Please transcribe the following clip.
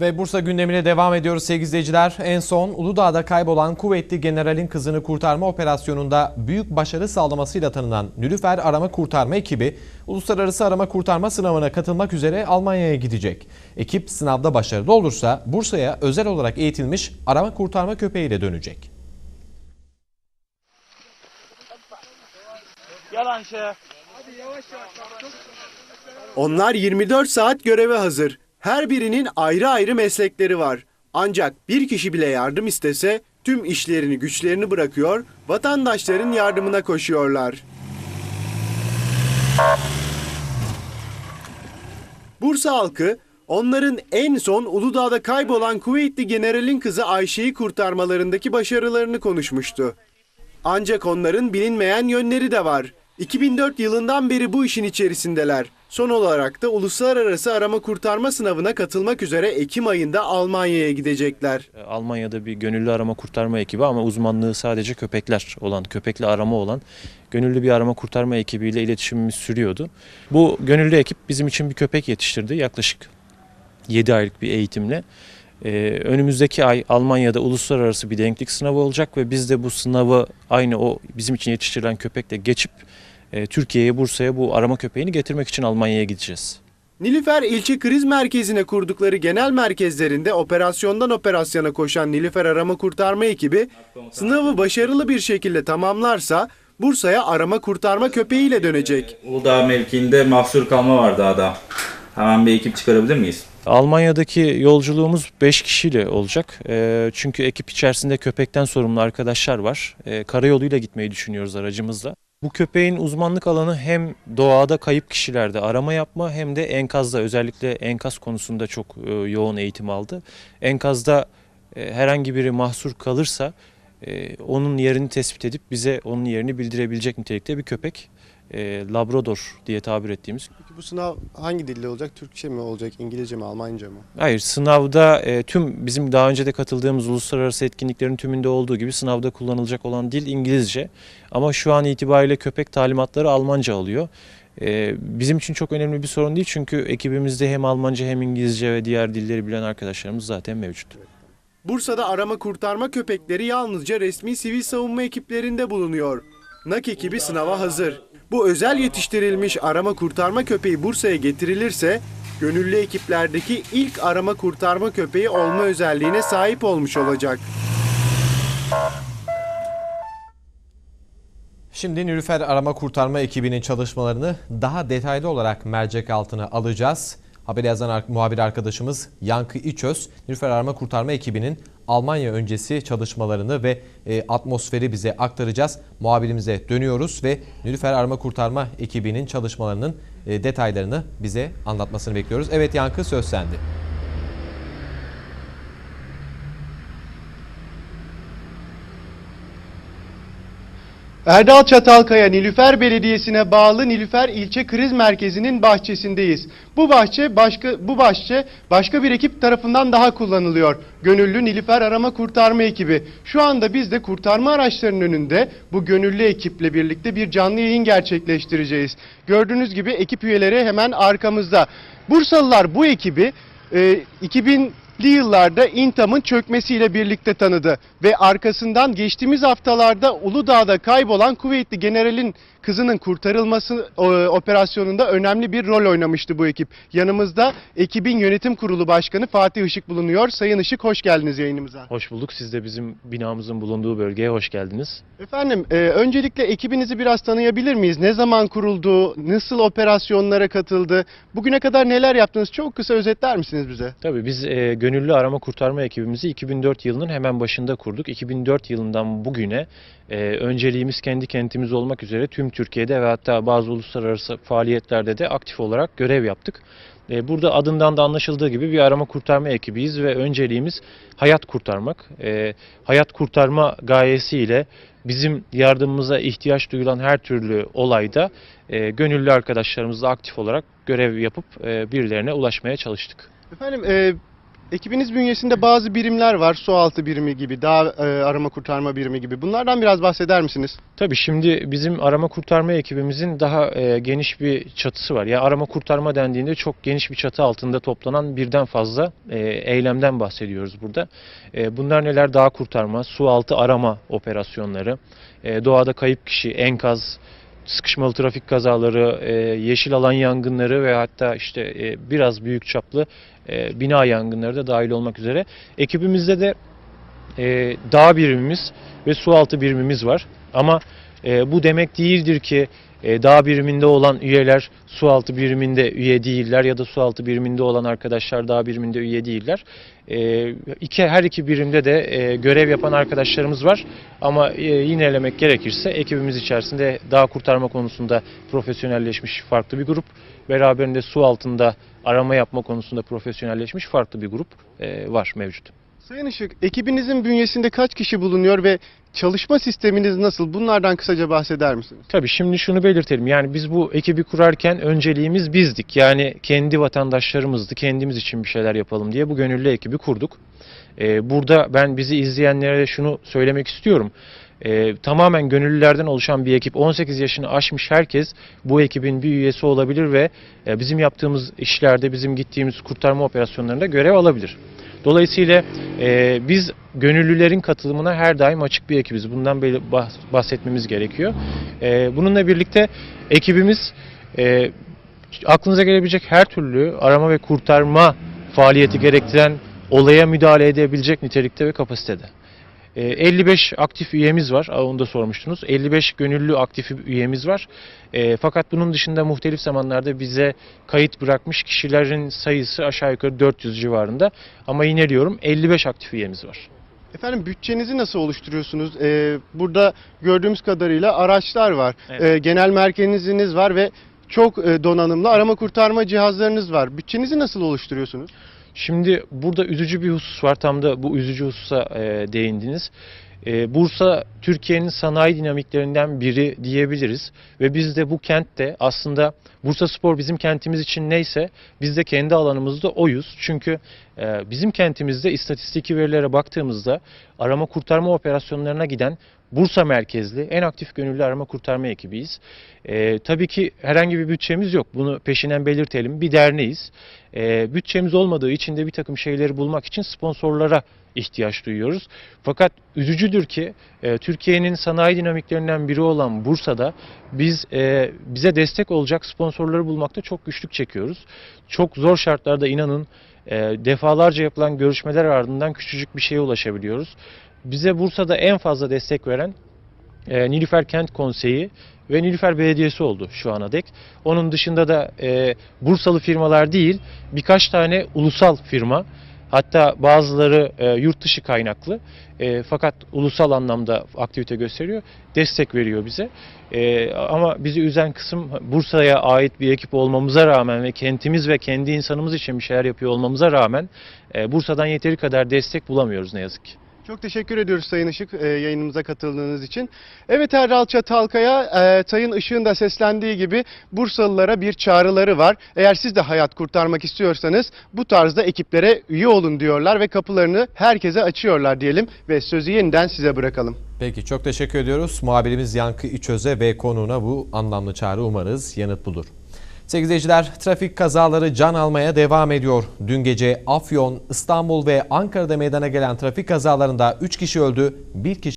Ve Bursa gündemine devam ediyoruz sevgili izleyiciler. En son Uludağ'da kaybolan kuvvetli generalin kızını kurtarma operasyonunda büyük başarı sağlamasıyla tanınan Nülüfer Arama Kurtarma ekibi uluslararası arama kurtarma sınavına katılmak üzere Almanya'ya gidecek. Ekip sınavda başarılı olursa Bursa'ya özel olarak eğitilmiş arama kurtarma köpeğiyle dönecek. Yalan şey. Onlar 24 saat göreve hazır. Her birinin ayrı ayrı meslekleri var. Ancak bir kişi bile yardım istese tüm işlerini güçlerini bırakıyor, vatandaşların yardımına koşuyorlar. Bursa halkı onların en son Uludağ'da kaybolan Kuveytli generalin kızı Ayşe'yi kurtarmalarındaki başarılarını konuşmuştu. Ancak onların bilinmeyen yönleri de var. 2004 yılından beri bu işin içerisindeler. Son olarak da uluslararası arama kurtarma sınavına katılmak üzere Ekim ayında Almanya'ya gidecekler. E, Almanya'da bir gönüllü arama kurtarma ekibi ama uzmanlığı sadece köpekler olan, köpekle arama olan gönüllü bir arama kurtarma ekibiyle iletişimimiz sürüyordu. Bu gönüllü ekip bizim için bir köpek yetiştirdi yaklaşık 7 aylık bir eğitimle. E, önümüzdeki ay Almanya'da uluslararası bir denklik sınavı olacak ve biz de bu sınavı aynı o bizim için yetiştirilen köpekle geçip e, Türkiye'ye, Bursa'ya bu arama köpeğini getirmek için Almanya'ya gideceğiz. Nilüfer ilçe kriz merkezine kurdukları genel merkezlerinde operasyondan operasyona koşan Nilüfer arama kurtarma ekibi sınavı başarılı bir şekilde tamamlarsa Bursa'ya arama kurtarma köpeğiyle dönecek. Uludağ mevkiinde mahsur kalma var dağda. Hemen bir ekip çıkarabilir miyiz? Almanya'daki yolculuğumuz 5 kişiyle olacak. Ee, çünkü ekip içerisinde köpekten sorumlu arkadaşlar var. Ee, karayoluyla gitmeyi düşünüyoruz aracımızla. Bu köpeğin uzmanlık alanı hem doğada kayıp kişilerde arama yapma hem de enkazda özellikle enkaz konusunda çok e, yoğun eğitim aldı. Enkazda e, herhangi biri mahsur kalırsa e, onun yerini tespit edip bize onun yerini bildirebilecek nitelikte bir köpek. E, Labrador diye tabir ettiğimiz Peki bu sınav hangi dilde olacak? Türkçe mi olacak, İngilizce mi, Almanca mı? Hayır sınavda e, tüm bizim daha önce de katıldığımız uluslararası etkinliklerin tümünde olduğu gibi sınavda kullanılacak olan dil İngilizce. Ama şu an itibariyle köpek talimatları Almanca alıyor. E, bizim için çok önemli bir sorun değil çünkü ekibimizde hem Almanca hem İngilizce ve diğer dilleri bilen arkadaşlarımız zaten mevcut. Bursa'da arama kurtarma köpekleri yalnızca resmi sivil savunma ekiplerinde bulunuyor. NAK ekibi sınava hazır. Bu özel yetiştirilmiş arama kurtarma köpeği Bursa'ya getirilirse gönüllü ekiplerdeki ilk arama kurtarma köpeği olma özelliğine sahip olmuş olacak. Şimdi Nülüfer Arama Kurtarma ekibinin çalışmalarını daha detaylı olarak mercek altına alacağız. Haberi yazan muhabir arkadaşımız Yankı İçöz, Nülüfer Arama Kurtarma ekibinin Almanya öncesi çalışmalarını ve e, atmosferi bize aktaracağız. Muhabirimize dönüyoruz ve Nülüfer Arama Kurtarma ekibinin çalışmalarının e, detaylarını bize anlatmasını bekliyoruz. Evet Yankı söz sende. Erdal Çatalkaya Nilüfer Belediyesi'ne bağlı Nilüfer İlçe Kriz Merkezi'nin bahçesindeyiz. Bu bahçe başka bu bahçe başka bir ekip tarafından daha kullanılıyor. Gönüllü Nilüfer Arama Kurtarma ekibi. Şu anda biz de kurtarma araçlarının önünde bu gönüllü ekiple birlikte bir canlı yayın gerçekleştireceğiz. Gördüğünüz gibi ekip üyeleri hemen arkamızda. Bursalılar bu ekibi e, 2000'li yıllarda İntam'ın çökmesiyle birlikte tanıdı ve arkasından geçtiğimiz haftalarda Uludağ'da kaybolan Kuveytli generalin kızının kurtarılması e, operasyonunda önemli bir rol oynamıştı bu ekip. Yanımızda ekibin yönetim kurulu başkanı Fatih Işık bulunuyor. Sayın Işık hoş geldiniz yayınımıza. Hoş bulduk. Siz de bizim binamızın bulunduğu bölgeye hoş geldiniz. Efendim e, öncelikle ekibinizi biraz tanıyabilir miyiz? Ne zaman kuruldu? Nasıl operasyonlara katıldı? Bugüne kadar neler yaptınız? Çok kısa özetler misiniz bize? Tabii biz e, gönüllü arama kurtarma ekibimizi 2004 yılının hemen başında kurduk. 2004 yılından bugüne e, önceliğimiz kendi kentimiz olmak üzere tüm Türkiye'de ve hatta bazı uluslararası faaliyetlerde de aktif olarak görev yaptık. E, burada adından da anlaşıldığı gibi bir arama kurtarma ekibiyiz ve önceliğimiz hayat kurtarmak. E, hayat kurtarma gayesiyle bizim yardımımıza ihtiyaç duyulan her türlü olayda e, gönüllü arkadaşlarımızla aktif olarak görev yapıp e, birilerine ulaşmaya çalıştık. Efendim e, Ekibiniz bünyesinde bazı birimler var. Su altı birimi gibi, dağ e, arama kurtarma birimi gibi. Bunlardan biraz bahseder misiniz? Tabii şimdi bizim arama kurtarma ekibimizin daha e, geniş bir çatısı var. Yani arama kurtarma dendiğinde çok geniş bir çatı altında toplanan birden fazla e, eylemden bahsediyoruz burada. Bunlar neler? Dağ kurtarma, su altı arama operasyonları, doğada kayıp kişi, enkaz, sıkışmalı trafik kazaları, yeşil alan yangınları ve hatta işte biraz büyük çaplı e, bina yangınları da dahil olmak üzere. Ekibimizde de e, dağ birimimiz ve su altı birimimiz var. Ama e, bu demek değildir ki e, dağ biriminde olan üyeler su altı biriminde üye değiller ya da su altı biriminde olan arkadaşlar dağ biriminde üye değiller. E, iki, her iki birimde de e, görev yapan arkadaşlarımız var. Ama e, yinelemek gerekirse ekibimiz içerisinde dağ kurtarma konusunda profesyonelleşmiş farklı bir grup. Beraberinde su altında arama yapma konusunda profesyonelleşmiş farklı bir grup e, var mevcut. Sayın Işık, ekibinizin bünyesinde kaç kişi bulunuyor ve çalışma sisteminiz nasıl? Bunlardan kısaca bahseder misiniz? Tabii şimdi şunu belirtelim. Yani biz bu ekibi kurarken önceliğimiz bizdik. Yani kendi vatandaşlarımızdı. Kendimiz için bir şeyler yapalım diye bu gönüllü ekibi kurduk. Ee, burada ben bizi izleyenlere şunu söylemek istiyorum. Ee, tamamen gönüllülerden oluşan bir ekip 18 yaşını aşmış herkes bu ekibin bir üyesi olabilir ve e, bizim yaptığımız işlerde bizim gittiğimiz kurtarma operasyonlarında görev alabilir. Dolayısıyla e, biz gönüllülerin katılımına her daim açık bir ekibiz. Bundan bahsetmemiz gerekiyor. E, bununla birlikte ekibimiz e, aklınıza gelebilecek her türlü arama ve kurtarma faaliyeti gerektiren olaya müdahale edebilecek nitelikte ve kapasitede. E, 55 aktif üyemiz var. Onu da sormuştunuz. 55 gönüllü aktif üyemiz var. E, fakat bunun dışında muhtelif zamanlarda bize kayıt bırakmış kişilerin sayısı aşağı yukarı 400 civarında. Ama yineliyorum 55 aktif üyemiz var. Efendim bütçenizi nasıl oluşturuyorsunuz? Ee, burada gördüğümüz kadarıyla araçlar var. Evet. Ee, genel merkeziniz var ve çok e, donanımlı arama kurtarma cihazlarınız var. Bütçenizi nasıl oluşturuyorsunuz? Şimdi burada üzücü bir husus var. Tam da bu üzücü hususa e, değindiniz. E, Bursa Türkiye'nin sanayi dinamiklerinden biri diyebiliriz ve biz de bu kentte aslında Bursa Spor bizim kentimiz için neyse biz de kendi alanımızda oyuz. Çünkü e, bizim kentimizde istatistiki verilere baktığımızda arama kurtarma operasyonlarına giden Bursa merkezli en aktif gönüllü arama kurtarma ekibiyiz. E, tabii ki herhangi bir bütçemiz yok. Bunu peşinen belirtelim. Bir derneğiz. E, bütçemiz olmadığı için de bir takım şeyleri bulmak için sponsorlara ihtiyaç duyuyoruz. Fakat üzücüdür ki e, Türkiye'nin sanayi dinamiklerinden biri olan Bursa'da biz e, bize destek olacak sponsorları bulmakta çok güçlük çekiyoruz. Çok zor şartlarda inanın e, defalarca yapılan görüşmeler ardından küçücük bir şeye ulaşabiliyoruz. Bize Bursa'da en fazla destek veren e, Nilüfer Kent Konseyi ve Nilüfer Belediyesi oldu şu ana dek. Onun dışında da e, Bursalı firmalar değil birkaç tane ulusal firma hatta bazıları e, yurt dışı kaynaklı e, fakat ulusal anlamda aktivite gösteriyor destek veriyor bize. E, ama bizi üzen kısım Bursa'ya ait bir ekip olmamıza rağmen ve kentimiz ve kendi insanımız için bir şeyler yapıyor olmamıza rağmen e, Bursa'dan yeteri kadar destek bulamıyoruz ne yazık ki. Çok teşekkür ediyoruz Sayın Işık e, yayınımıza katıldığınız için. Evet Erdal Çatalkaya, e, Sayın Işık'ın da seslendiği gibi Bursalılara bir çağrıları var. Eğer siz de hayat kurtarmak istiyorsanız bu tarzda ekiplere üye olun diyorlar ve kapılarını herkese açıyorlar diyelim ve sözü yeniden size bırakalım. Peki çok teşekkür ediyoruz. Muhabirimiz Yankı İçöz'e ve konuğuna bu anlamlı çağrı umarız yanıt bulur. Sevgili trafik kazaları can almaya devam ediyor. Dün gece Afyon, İstanbul ve Ankara'da meydana gelen trafik kazalarında 3 kişi öldü, 1 kişi